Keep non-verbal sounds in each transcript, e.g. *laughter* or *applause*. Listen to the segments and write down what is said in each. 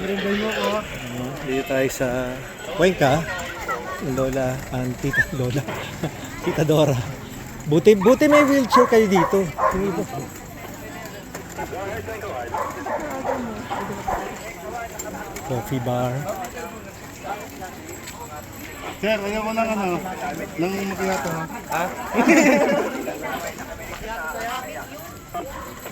Merinday mo ko. Ano, dito tayo sa Cuenca. Lola, ang tita Lola. *laughs* tita Dora. Buti, buti may wheelchair kayo dito. Yung iba. Coffee bar. Sir, ayaw ko ng ano, ng makiyato ha. Ha? *laughs* *laughs*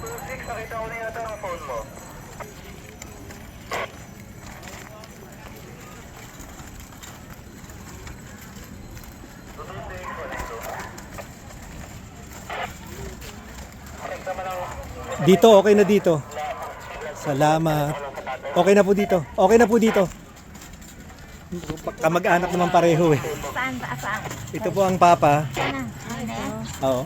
tulak. Dito, okay na dito. Salamat. Okay na po dito. Okay na po dito. Kamag-anak naman pareho eh. Saan ba? Saan? Ito po ang papa. Na? Ano na? Oo.